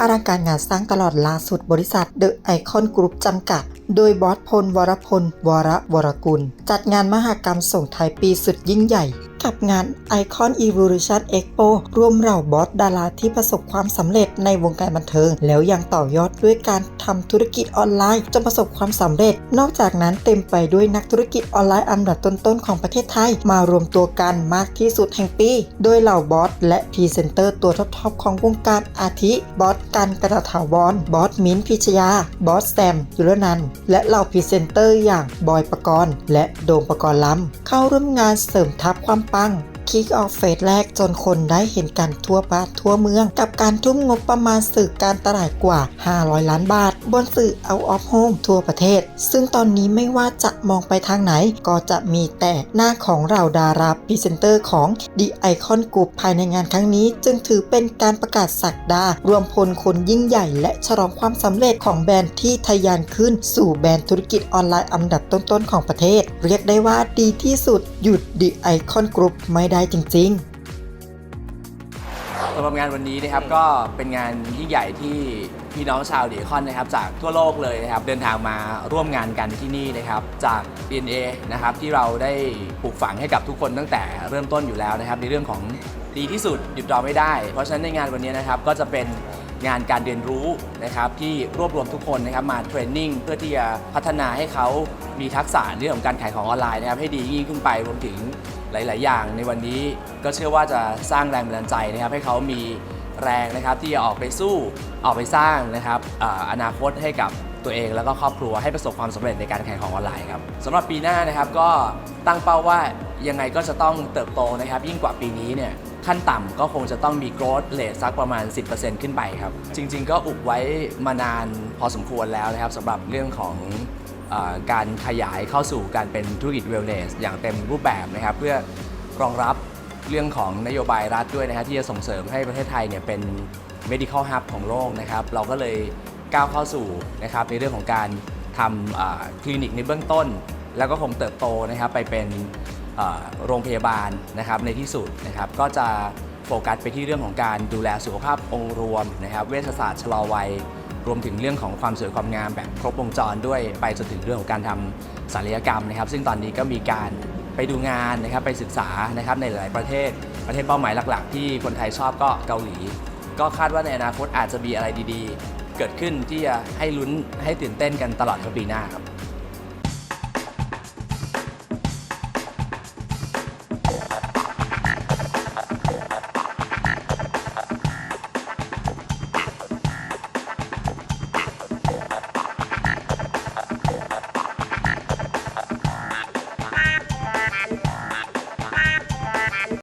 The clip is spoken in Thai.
อลังการงานสร้างตลอดล่าสุดบริษัทเดอะไอคอนกรุ๊ปจำกัด โดยบอสพล วรพล วรวรกุล จัดงานมหกรรมส่งท้ายปีสุดยิ่งใหญ่ กับงาน Icon Evolution Expo ร่วมเหล่าบอสดาราที่ประสบความสำเร็จในวงการบันเทิง แล้วยังต่อยอดด้วยการทำธุรกิจออนไลน์จนประสบความสำเร็จ นอกจากนั้นเต็มไปด้วยนักธุรกิจออนไลน์อันดับต้นๆของประเทศไทย มารวมตัวกันมากที่สุดแห่งปี โดยเหล่าบอสและพรีเซนเตอร์ตัวท็อปๆของวงการอาทิบอสกันกระถาวรบอสมิ้นพิชยาบอสแซมยุรนันและเหล่าพรีเซนเตอร์อย่างบอยปกรณ์และโดมปกรณ์ล้ำเข้าร่วมงานเสริมทัพความปัง คิกออฟเฟสแรกจนคนได้เห็นกันทั่วบ้านทั่วเมือง กับการทุ่มงบประมาณสื่อการตลาดกว่า 500 ล้านบาท บนสื่อ Out of Home ทั่วประเทศ ซึ่งตอนนี้ไม่ว่าจะมองไปทางไหน ก็จะมีแต่หน้าของเราดาราพรีเซนเตอร์ของ The Icon Group ภายในงานครั้งนี้ จึงถือเป็นการประกาศสักดา รวมพลคนยิ่งใหญ่ และฉลองความสำเร็จของแบรนด์ที่ทะยานขึ้น สู่แบรนด์ธุรกิจออนไลน์อันดับต้นๆของประเทศ เรียกได้ว่าดีที่สุดหยุด The Icon Group ไม่ได้จริง ๆ สำหรับงานวันนี้นะครับก็เป็นงานยิ่งใหญ่ที่พี่น้องชาวเดียคอนนะครับจากทั่วโลกเลยนะครับเดินทางมาร่วมงานกันที่นี่นะครับจาก DNA นะครับที่เราได้ปลูกฝังให้กับทุกคนตั้งแต่เริ่มต้นอยู่แล้วนะครับในเรื่องของดีที่สุดหยุดรอไม่ได้ เพราะฉะนั้นในงานวันนี้นะครับก็จะเป็นงานการเรียนรู้นะครับที่รวบรวมทุกคนนะครับมาเทรนนิ่งเพื่อที่จะพัฒนาให้เขามีทักษะในเรื่องของการขายของออนไลน์นะครับให้ดียิ่งขึ้นไปรวมถึง หลาย ๆ อย่างในวันนี้ก็เชื่อว่าจะสร้างแรงบันดาลใจนะครับ ให้เขามีแรงนะครับที่จะออกไปสู้ออกไปสร้างนะครับออนาคตให้กับตัวเองแล้วก็ครอบครัวให้ประสบความสำเร็จในการแข่งของออนไลน์ครับสำหรับปีหน้านะครับก็ตั้งเป้าว่ายังไงก็จะต้องเติบโตนะครับ ยิ่งกว่าปีนี้เนี่ยขั้นต่ำก็คงจะต้องมี growth rate สักประมาณ 10%ขึ้นไปครับ จริง ๆ ก็อุบไว้มานานพอสมควรแล้วนะครับสำหรับเรื่องของ การขยายเข้าสู่การเป็นธุรกิจ wellness อย่างเต็มรูปแบบนะครับเพื่อรองรับเรื่องของนโยบายรัฐด้วยนะครับที่จะส่งเสริมให้ประเทศไทยเนี่ยเป็น medical hub ของโลกนะครับ เราก็เลยก้าวเข้าสู่นะครับในเรื่องของการทำคลินิกในเบื้องต้น แล้วก็คงเติบโตนะครับไปเป็นโรงพยาบาลนะครับในที่สุดนะครับก็จะโฟกัสไปที่เรื่องของการดูแลสุขภาพองค์รวมนะครับเวชศาสตร์ชะลอวัย รวมถึงเรื่องของความสวยความงามแบบครบวงจรด้วยไปจนถึงเรื่องของการทำศัลยกรรมนะครับ ซึ่งตอนนี้ก็มีการไปดูงานนะครับไปศึกษานะครับในหลายประเทศ ประเทศเป้าหมายหลัก ๆ ที่คนไทยชอบก็เกาหลี ก็คาดว่าในอนาคตอาจจะมีอะไรดีๆ เกิดขึ้นที่จะให้ลุ้นให้ตื่นเต้นกันตลอดทั้งปีหน้าครับ